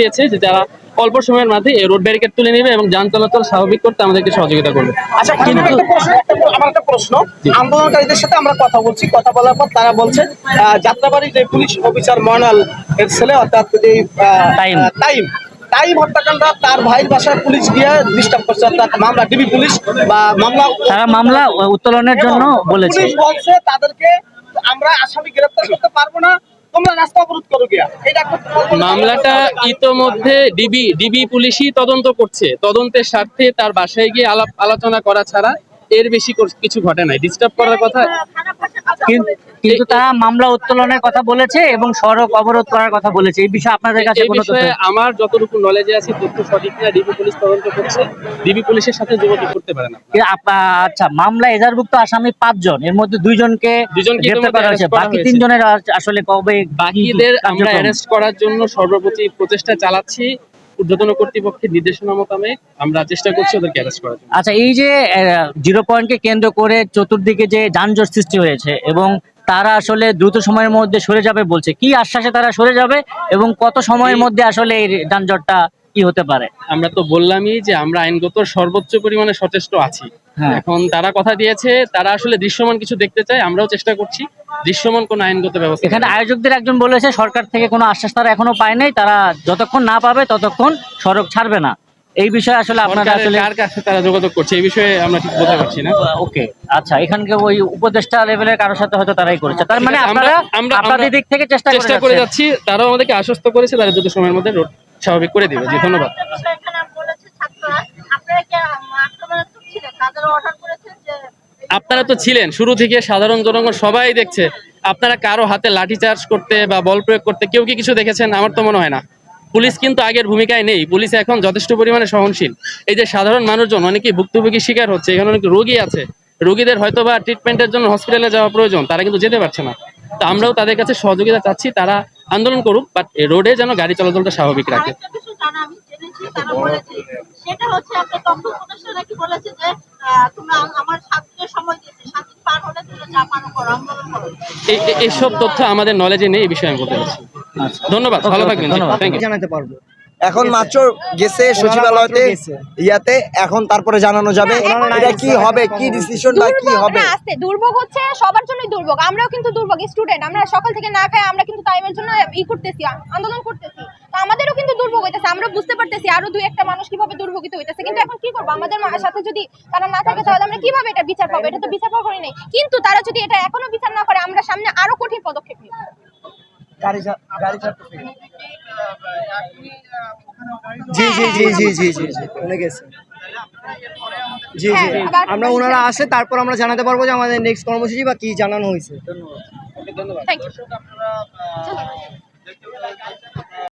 দিয়েছে যে যারা অল্প সময়ের মধ্যে এই রোড ব্যারিকেড তুলে নেবে এবং যান চলাচল স্বাভাবিক করতে আমাদেরকে সহযোগিতা করবে। আচ্ছা কিন্তু একটা প্রশ্ন আমার একটা প্রশ্ন। আন্দোলনকারীদের সাথে আমরা কথা বলছি কথা বলার পর তারা বলছে আহ, যাত্রাবাড়ি যে পুলিশ অফিসার ময়নাল এর ছেলে অর্থাৎ যে তাইম। টাইম টাইম হত্যাকাণ্ড তার ভাইয়ের বাসায় পুলিশ গিয়ে ডিস্টার্ব করছে অর্থাৎ মামলা ডিবি পুলিশ বা মামলা তারা মামলা উত্তোলনের জন্য বলেছে পুলিশ বলছে। তাদেরকে আমরা আসামি গ্রেফতার করতে পারব না মামলাটা ইতোমধ্যে ডিবি ডিবি পুলিশই তদন্ত করছে। তদন্তের স্বার্থে তার বাসায় গিয়ে আলাপ আলোচনা করা ছাড়া এর বেশি কোর- কিছু ঘটে নাই। ডিস্টার্ব করার কথা কিন্তু তারা মামলা উত্তোলনের কথা বলেছে এবং সড়ক অবরোধ করার কথা বলেছে। এই বিষয়ে আপনাদের কাছে এই কোনো তথ্য? বিষয়ে আমার যতটুকু নলেজে আছে তথ্য সঠিক না ডিবি পুলিশ তদন্ত করছে। ডিবি পুলিশের সাথে যোগাযোগ করতে পারে না। আচ্ছা মামলা এজারভুক্ত আসামি পাঁচজন। এর মধ্যে দুইজনকে দুইজনকে গ্রেফতার করা হয়েছে। বাকি তিনজনের আসলে কবে বাকিদের আমরা? অ্যারেস্ট করার জন্য সর্বপ্রতি প্রচেষ্টা চালাচ্ছি। ঊর্ধ্বতন কর্তৃপক্ষের নির্দেশনা মোতাবেক আমরা চেষ্টা করছি ওদেরকে অ্যারেস্ট করার জন্য আচ্ছা এই যে জিরো পয়েন্টকে কেন্দ্র করে চতুর্দিকে যে যানজট সৃষ্টি হয়েছে এবং তারা আসলে দ্রুত সময়ের মধ্যে সরে যাবে বলছে কি আশ্বাসে তারা সরে যাবে এবং কত সময়ের মধ্যে আসলে এই যানজটটা কি হতে পারে আমরা তো বললামই যে আমরা আইনগত সর্বোচ্চ পরিমাণে সচেষ্ট আছি। এখন তারা কথা দিয়েছে তারা আসলে দৃশ্যমান কিছু দেখতে চায় আমরাও চেষ্টা করছি দৃশ্যমান কোন আইনগত ব্যবস্থা এখানে আয়োজকদের একজন বলেছে সরকার থেকে কোনো আশ্বাস তারা এখনও পায় নাই তারা যতক্ষণ না পাবে ততক্ষণ সড়ক ছাড়বে না। এই বিষয়ে আসলে আপনারা আসলে কার কাছে তারা যোগাযোগ করছে এই বিষয়ে আমরা ঠিক বলতে পারছি না। ওকে আচ্ছা এখানকে ওই উপদেষ্টা লেভেলের কারোর সাথে হয়তো তারাই করেছে। তার মানে আমরা- আপনারা আমরা- আপনাদের দিক থেকে চেষ্টা চেষ্টা করে করে যাচ্ছি তারাও আমাদেরকে আশ্বস্ত করেছে তারা দ্রুত সময়ের মধ্যে রোড স্বাভাবিক করে দিবে। জি ধন্যবাদ। আপনারা তো ছিলেন শুরু থেকে সাধারণ জনগণ সবাই দেখছে। আপনারা কারও হাতে লাঠি চার্জ করতে বা বল প্রয়োগ করতে কেউ কি কিছু দেখেছেন? আমার তো মনে হয় না। পুলিশ কিন্তু আগের ভূমিকায় নেই। পুলিশ এখন যথেষ্ট পরিমাণে সহনশীল। এই যে সাধারণ মানুষজন অনেকেই ভুক্তভোগী শিকার হচ্ছে এখানে অনেক রোগী আছে। রোগীদের হয়তো বা ট্রিটমেন্টের জন্য হসপিটালে যাওয়া প্রয়োজন তারা কিন্তু যেতে পারছে না। তো আমরাও তাদের কাছে সহযোগিতা চাচ্ছি তারা আন্দোলন করুক বাট রোডে যেন গাড়ি চলাচলটা স্বাভাবিক রাখে। সেটা হচ্ছে নাকি বলেছে যে তোমরা আমার এইসব তথ্য আমাদের নলেজে নেই এই বিষয়ে আমি বলতে পারছি ধন্যবাদ ভালো থাকবেন থ্যাংক ইউ জানাতে পারব। এখন মাত্র গেছে সচিবালয়তে ইয়াতে এখন তারপরে জানানো যাবে। এটা কি হবে? কি ডিসিশন বা কি হবে? না আসতে দুর্ভোগ হচ্ছে সবার জন্যই দুর্ভোগ। আমরাও কিন্তু দুর্ভোগ স্টুডেন্ট আমরা সকাল থেকে না খাই আমরা কিন্তু টাইমের জন্য ই করতেছি আন্দোলন করতেছি। তো আমাদেরও কিন্তু দুর্ভোগ হইতেছে আমরা বুঝতে পারতেছি আরও দুই একটা মানুষ কীভাবে দুর্ভোগিত হইতেছে। কিন্তু এখন কি করব? আমাদের মা- সাথে যদি তারা না থাকে তাহলে আমরা কীভাবে এটা বিচার পাবো? এটা তো বিচার পাবো নেই। কিন্তু তারা যদি এটা এখনও বিচার না করে আমরা সামনে আরও কঠিন পদক্ষেপ নিব। গাড়ি চা- গাড়ি চালাতে জি জি জি জি জি জি জি উনি গেছে। জি জি হ্যাঁ, আমরা ওনারা আসে তারপর আমরা জানাতে পারব যে আমাদের নেক্সট কর্মসূচি বা কি জানানো হয়েছে। ইউ